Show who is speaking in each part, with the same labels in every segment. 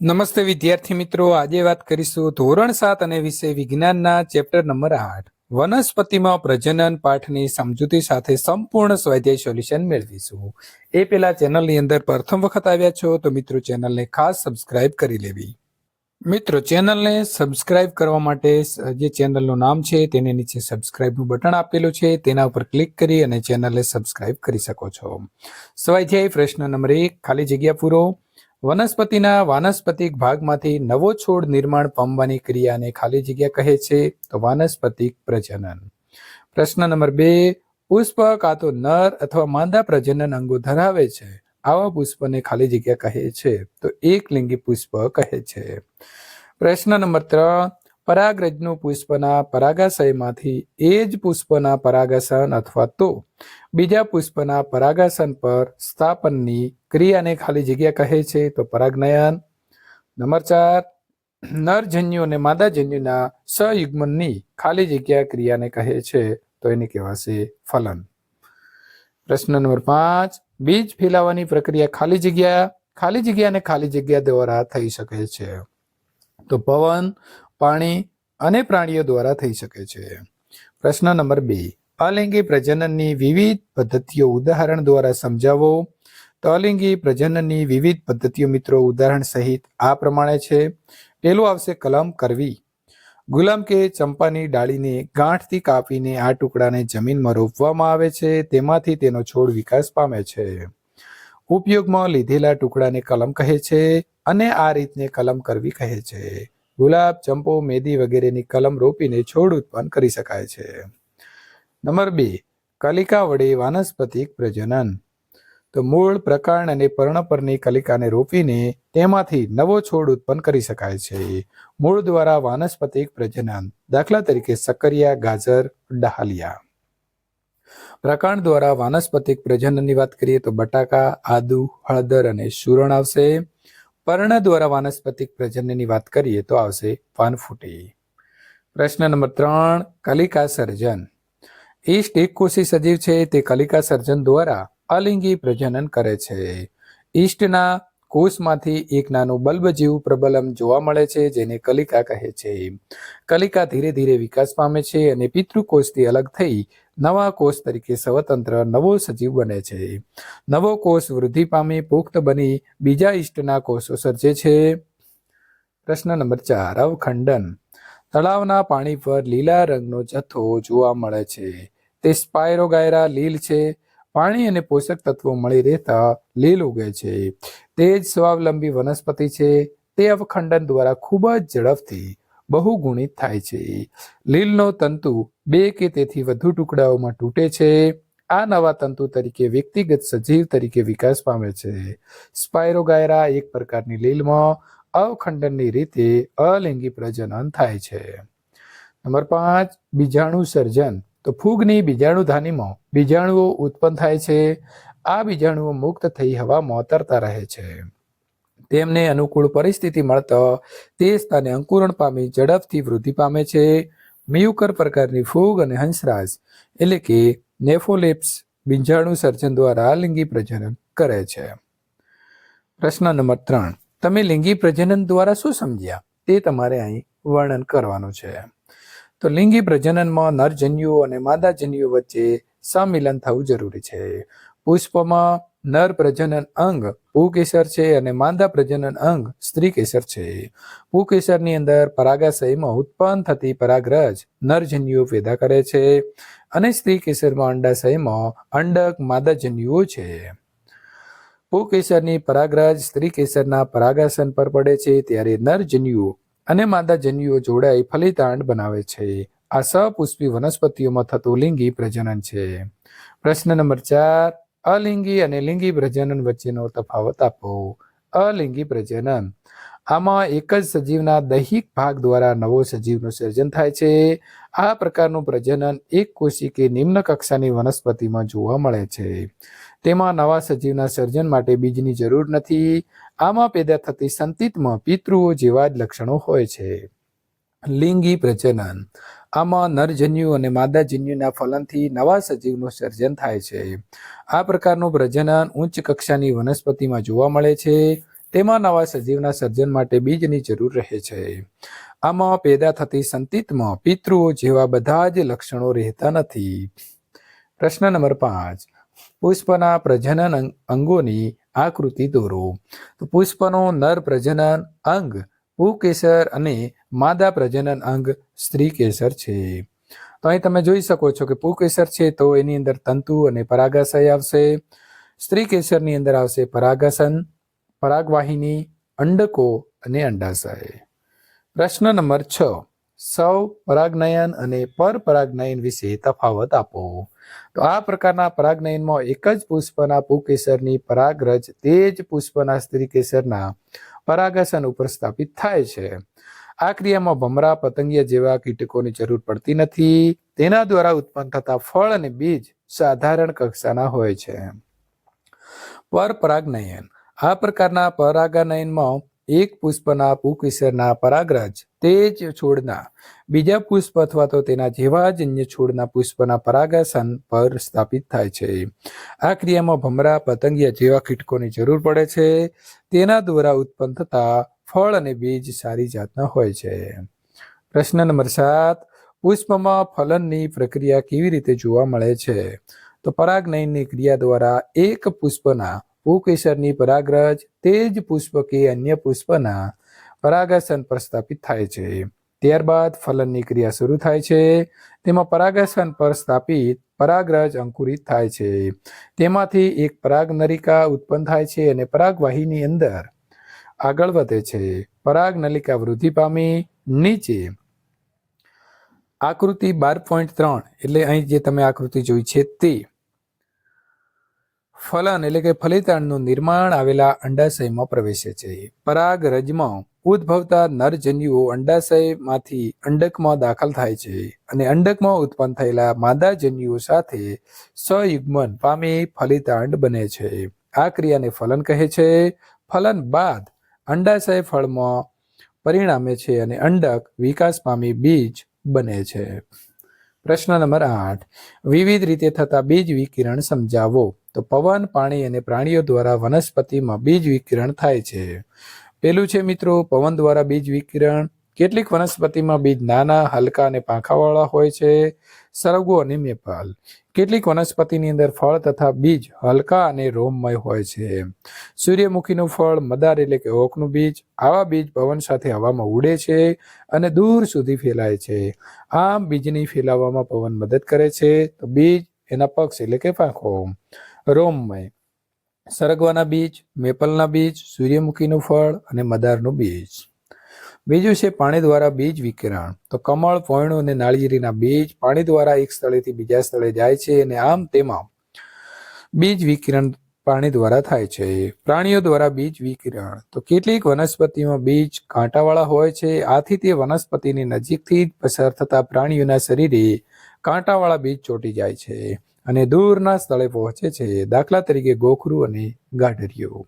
Speaker 1: નમસ્તે વિદ્યાર્થી મિત્રો, આજે વાત કરીશું ધોરણ સાત અને વિષય વિજ્ઞાનના ચેપ્ટર નંબર આઠ. વનસ્પતિમાં પ્રજનન પાઠની સમજૂતી સાથે સંપૂર્ણ સ્વાધ્યાય સોલ્યુશન મેળવીશું. એ પેલા ચેનલની અંદર પ્રથમ વખત આવ્યા છો તો મિત્રો ચેનલને ખાસ સબસ્ક્રાઇબ કરી લેવી. મિત્રો, ચેનલને સબસ્ક્રાઇબ કરવા માટે જે ચેનલનું નામ છે તેને નીચે સબસ્ક્રાઇબનું બટન આપેલું છે, તેના ઉપર ક્લિક કરી અને ચેનલને સબસ્ક્રાઇબ કરી શકો છો. સ્વાધ્યાય પ્રશ્ન નંબર એક, ખાલી જગ્યા પૂરો. વનસ્પતિના વાનસ્પતિક ભાગમાંથી નવો છોડ નિર્માણ પામવાની ક્રિયાને ખાલી જગ્યા કહે છે તો વાનસ્પતિક પ્રજનન. પ્રશ્ન નંબર બે, પુષ્પ કાં તો નર અથવા માંદા પ્રજનન અંગો ધરાવે છે? આવા પુષ્પને ખાલી જગ્યા કહે છે તો એકલિંગી પુષ્પ કહે છે. પ્રશ્ન નંબર ત્રણ પરાગરજનું પુષ્પના પરાગાશયમાંથી એ જ પુષ્પના પરાગાસન અથવા તો બીજા પુષ્પના પરાગાસન પર સ્થાપનની ક્રિયાને ખાલી જગ્યા કહે છે તો પરાગનયન. નંબર ચાર, નરજન્યુ અને માદાજન્યુના સયુગ્મનની ખાલી જગ્યા ક્રિયાને કહે છે તો એને કહેવાશે ફલન. પ્રશ્ન નંબર પાંચ, બીજ ફેલાવાની પ્રક્રિયા ખાલી જગ્યા ખાલી જગ્યા અને ખાલી જગ્યા દ્વારા થઈ શકે છે. તો પવન પાણી અને પ્રાણીઓ દ્વારા થઈ શકે છે. પ્રશ્ન નંબર બે. અલિંગી પ્રજનનની વિવિધ પદ્ધતિઓ ઉદાહરણ દ્વારા સમજાવો. તો અલિંગી પ્રજનનની વિવિધ પદ્ધતિઓ મિત્રો, ઉદાહરણ સહિત આ પ્રમાણે છે. પેલું આવશે કલમ કરવી. ગુલામ કે ચંપાની ડાળીને ગાંઠથી કાપીને આ ટુકડાને જમીનમાં રોપવામાં આવે છે. તેમાંથી તેનો છોડ વિકાસ પામે છે. ઉપયોગમાં લીધેલા ટુકડાને કલમ કહે છે અને આ રીતને કલમ કરવી કહે છે. ગુલાબ, ચંપો, મેદી વગેરેની કલમ રોપીને છોડ ઉત્પન્ન કરી શકાય છે. નંબર બે, કલિકા વડે વાનસ્પતિક પ્રજનન. તો મૂળ પ્રકાંડ અને પર્ણ પરની કલિકાને રોપીને તેમાંથી નવો છોડ ઉત્પન્ન કરી શકાય છે. મૂળ દ્વારા વાનસ્પતિક પ્રજનન. દાખલા તરીકે સકરિયા ગાજર, ડહાલિયા. પ્રકાંડ દ્વારા વાનસ્પતિક પ્રજનનની વાત કરીએ તો બટાકા, આદુ, હળદર અને સુરણ આવશે. પર્ણ દ્વારા વાનસ્પતિક પ્રજનનની વાત કરીએ તો આવશે પાનફૂટી પ્રશ્ન નંબર ત્રણ, કલિકા સર્જન. ઈસ્ટ એક કોષી સજીવ છે, તે કલિકા સર્જન દ્વારા અલિંગી પ્રજનન કરે છે. ઈસ્ટના કોષમાંથી એક નાનું બલ્બ જેવું પ્રબલમ જોવા મળે છે, જેને કલિકા કહે છે. કલિકા ધીરે ધીરે વિકાસ પામે છે અને પિતૃકોષથી અલગ થઈ નવા કોષ તરીકે સ્વતંત્ર નવો સજીવ બને છે. નવો કોષ વૃદ્ધિ પામી પુખ્ત બની બીજા ઈષ્ટના કોષો સર્જે છે. પ્રશ્ન નંબર ચાર, અવખંડન. તળાવના પાણી પર લીલા રંગનો જથ્થો જોવા મળે છે. તે સ્પાયરોગાયરા લીલ છે. પાણી અને પોષક તત્વો મળી રહેતા લીલ ઉગે છે. તે જ સ્વાવલંબી વનસ્પતિ છે. તે અવખંડન દ્વારા ખૂબ જ ઝડપથી બહુગુણિત થાય છે. લીલનો તંતુ બે કે તેથી વધુ ટુકડાઓમાં તૂટે છે. આ નવા તંતુ તરીકે વ્યક્તિગત સજીવ તરીકે વિકાસ પામે છે. સ્પાયરોગાયરા એક પ્રકારની લીલમાં અવખંડનની રીતે અલિંગી પ્રજનન થાય છે. નંબર પાંચ, બીજાણુ સર્જન. તો ફૂગની બીજાણુધાનીમાં બીજાણુઓ ઉત્પન્ન થાય છે. આ બીજાણુઓ મુક્ત થઈ હવામાં તરતા રહે છે. તેમને અનુકૂળ પરિસ્થિતિ મળતા તે સ્થાને અંકુરણ પામી ઝડપથી વૃદ્ધિ પામે છે. મિયુકર પ્રકારની ફૂગ અને હંસરાજ, એટલે કે નેફોલેપ્સ બીંજાણુ સર્જન દ્વારા લિંગી પ્રજનન કરે છે. પ્રશ્ન નંબર ત્રણ, તમે લિંગી પ્રજનન દ્વારા શું સમજ્યા? તે તમારે અહીં વર્ણન કરવાનું છે. તો લિંગી પ્રજનનમાં નરજન્યુઓ અને માદાજન્યુઓ વચ્ચે સંમિલન થવું જરૂરી છે. પુષ્પમાં નર પ્રજનન અંગ પુકેસર છે અને માદા પ્રજનન અંગ સ્ત્રી કેસર છે. પુકેસરની અંદર પરાગાશયમાં ઉત્પન્ન થતી પરાગરજ નરજન્યુઓ પેદા કરે છે અને સ્ત્રી કેસરમાં અંડાશયમાં અંડક માદાજન્યુઓ છે. પુકેસરની પરાગરજ સ્ત્રી કેસરના પરાગાસન પર પડે છે ત્યારે નરજન્યુઓ અને માદાજન્યુઓ જોડાઈ ફલિતાંડ બનાવે છે. આ સપુષ્પી વનસ્પતિઓમાં થતું લિંગી પ્રજનન છે. પ્રશ્ન નંબર ચાર અલિંગી અને લિંગી પ્રજનન વચ્ચેનો તફાવત આપો. અલિંગી પ્રજનન. આમાં એક જ સજીવના દૈહિક ભાગ દ્વારા નવો સજીવનું સર્જન થાય છે. આ પ્રકારનું પ્રજનન એક કોશી કે નિમ્ન કક્ષાની વનસ્પતિમાં જોવા મળે છે. તેમાં નવા સજીવના સર્જન માટે બીજની જરૂર નથી. આમાં પેદા થતી સંતિતમાં પિતૃઓ જેવા જ લક્ષણો હોય છે. લિંગી પ્રજનન. આમાં નરજન્યુ અને માદાજન્યુના ફલનથી નવા સજીવનું સર્જન થાય છે. આ પ્રકારનું પ્રજનન ઉચ્ચ કક્ષાની વનસ્પતિમાં જોવા મળે છે. તેમાં નવા સજીવના સર્જન માટે બીજની જરૂર રહે છે. આમાં પેદા થતી સંતિતમાં પિતૃઓ જેવા બધા જ લક્ષણો રહેતા નથી. પ્રશ્ન નંબર પાંચ. પુષ્પના પ્રજનન અંગોની આકૃતિ દોરો. તો પુષ્પનો નર પ્રજનન અંગ પુકેસર અને માદા પ્રજનન અંગ સ્ત્રી કેસર છે. તો અહીં તમે જોઈ શકો છો કે પુકેસર છે તો એની અંદર તંતુ અને પરાગાશય આવશે. સ્ત્રી કેસરની અંદર આવશે પરાગાસન, પરાગવાહિની, અંડકો અને અંડાશય. પ્રશ્ન નંબર છ. સૌ પરાગનયન અને પરપરાગનયન વિશે તફાવત આપો. તો આ પ્રકારના પરાગનયનમાં એક જ પુષ્પના પુકેસરની પરાગરજ તે જ પુષ્પના સ્ત્રી કેસરના પરાગાસન ઉપર સ્થાપિત થાય છે. આ ક્રિયામાં ભમરા, પતંગિયા જેવા કીટકોની જરૂર પડતી નથી. તેના દ્વારા ઉત્પન્ન થતા ફળ અને બીજ સાધારણ કક્ષાના હોય છે. પરપરાગનયન આ પ્રકારના પરાગનયનમાં એક પુષ્પના પુકિસરના પરાગરજ, તે જ છોડના. બીજા પુષ્પ અથવા તો તેના જેવા જ અન્ય છોડના પુષ્પના પરાગાસન પર સ્થાપિત થાય છે. આ ક્રિયામાં ભમરા, પતંગિયા જેવા કીટકોની જરૂર પડે છે. તેના દ્વારા ઉત્પન્ન થતા ફળ અને બીજ સારી જાતના હોય છે. પ્રશ્ન નંબર સાત પુષ્પમાં ફલનની પ્રક્રિયા કેવી રીતે જોવા મળે છે? તો પરાગનયનની ક્રિયા દ્વારા એક પુષ્પના પુકેસરની પરાગરજ, તે જ પુષ્પ કે અન્ય પુષ્પના પરાગાસન પર સ્થાપિત થાય છે. ત્યારબાદ ફલનની ક્રિયા શરૂ થાય છે. તેમાં પરાગાસન પર સ્થાપિત પરાગરજ અંકુરિત થાય છે. તેમાંથી એક પરાગનરિકા ઉત્પન્ન થાય છે અને પરાગવાહીની અંદર આગળ વધે છે. પરાગ નલિકા વૃદ્ધિ પામી નીચે. આકૃતિ બાર પોઈન્ટ ત્રણ, એટલે અહીં જે તમે આકૃતિ જોઈ છે તે. ફલન, એટલે કે ફલિતાંડનું નિર્માણ આવેલા અંડાશયમાં પ્રવેશે છે. પરાગ રજમાં ઉદ્ભવતા નરજન્યુઓ અંડાશયમાંથી અંડકમાં દાખલ થાય છે અને અંડકમાં ઉત્પન્ન થયેલા માદા જન્યુઓ સાથે સયુગ્મન પામી ફલિતાંડ બને છે. આ ક્રિયાને ફલન કહે છે. ફલન બાદ અંડાશય ફળમાં પરિણામે છે અને અંડક વિકાસ પામી બીજ બને છે. પ્રશ્ન નંબર આઠ. વિવિધ રીતે થતા બીજ વિકિરણ સમજાવો. તો પવન, પાણી અને પ્રાણીઓ દ્વારા વનસ્પતિમાં બીજ વિકિરણ થાય છે. પેલું છે મિત્રો, પવન દ્વારા બીજ વિકિરણ. કેટલીક વનસ્પતિમાં બીજ નાના, હલકા અને પાંખાવાળા હોય છે. સરગવો અને મેપાલ કેટલીક વનસ્પતિની અંદર ફળ તથા બીજ હલકા અને રોમમય હોય છે. સૂર્યમુખીનું ફળ, મદાર એટલે કે ઓકનું બીજ, આવા બીજ પવન સાથે હવામાં ઉડે છે અને દૂર સુધી ફેલાય છે. આમ બીજની ફેલાવવામાં પવન મદદ કરે છે. તો બીજ એના પક્ષ એટલે કે પાંખો. રોમમય. સરગવાના બીજ, મેપલના બીજ, સૂર્યમુખીનું ફળ અને મદારનું બીજ. બીજું છે પાણી દ્વારા બીજ વિકિરણ. તો કમળ પોયણું અને નાળિયેરીના બીજ પાણી દ્વારા એક સ્થળેથી બીજા સ્થળે જાય છે અને આમ તેમાં બીજ વિકિરણ પાણી દ્વારા થાય છે. પ્રાણીઓ દ્વારા બીજ વિકિરણ. તો કેટલીક વનસ્પતિમાં બીજ કાંટાવાળા હોય છે. આથી તે વનસ્પતિની નજીકથી પસાર થતા પ્રાણીઓના શરીરે કાંટાવાળા બીજ ચોંટી જાય છે અને દૂરના સ્થળે પહોંચે છે. દાખલા તરીકે ગોખરું અને ગાઢરિયો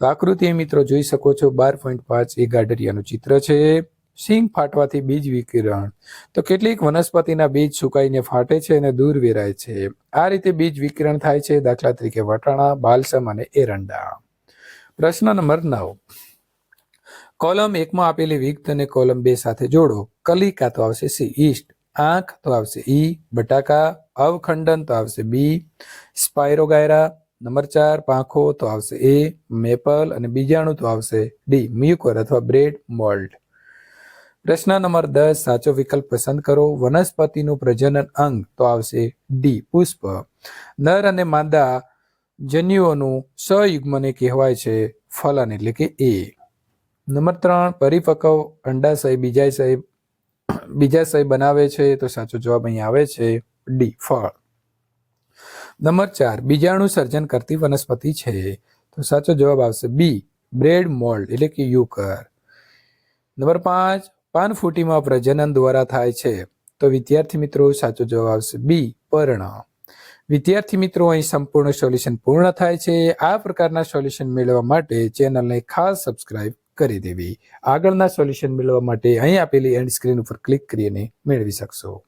Speaker 1: તો આકૃતિ મિત્રો જોઈ શકો છો બાર પોઈન્ટ પાંચ એ ગાડરિયાનું ચિત્ર છે. સિંગ ફાટવાથી બીજ વિકિરણ. તો કેટલીક વનસ્પતિના બીજ સુકાઈને ફાટે છે અને દૂર વેરાય છે. આ રીતે બીજ વિકિરણ થાય છે દાખલા તરીકે વટાણા, બાલસમ અને એરંડા. પ્રશ્ન નંબર નવ. કોલમ એકમાં આપેલી વિગત અને કોલમ બે સાથે જોડો. કલિકા તો આવશે સી, ઈસ્ટ. આંખ તો આવશે ઈ, બટાકા. અવખંડન તો આવશે બી. સ્પાયરોગાયરા. નંબર ચાર, પાંખો તો આવશે એ, મેપલ અને બીજાણુ તો આવશે ડી, મ્યુકોર અથવા બ્રેડ મોલ્ડ પ્રશ્ન નંબર દસ, સાચો વિકલ્પ પસંદ કરો. વનસ્પતિનું પ્રજનન અંગ તો આવશે ડી, પુષ્પ. નર અને માદા જન્યુઓનું સયુગ્મને કહેવાય છે ફલન એટલે કે એ. નંબર ત્રણ, પરિપક્વ અંડાશય બીજાશય બીજાશય બનાવે છે તો સાચો જવાબ અહીં આવે છે ડી, ફળ. નંબર ચાર બીજાણુ સર્જન કરતી વનસ્પતિ છે. તો સાચો જવાબ આવશે બી બ્રેડ મોલ્ડ, એટલે કે યુકર. નંબર પાંચ પાનફૂટીમાં પ્રજનન દ્વારા થાય છે. તો વિદ્યાર્થી મિત્રો, સાચો જવાબ આવશે બી પર્ણ. વિદ્યાર્થી મિત્રો, અહીં સંપૂર્ણ સોલ્યુશન પૂર્ણ થાય છે. આ પ્રકારના સોલ્યુશન મેળવવા માટે ચેનલને ખાસ સબસ્ક્રાઇબ કરી દેવી. આગળના સોલ્યુશન મેળવવા માટે અહીં આપેલી એન્ડ સ્ક્રીન ઉપર ક્લિક કરીને મેળવી શકશો.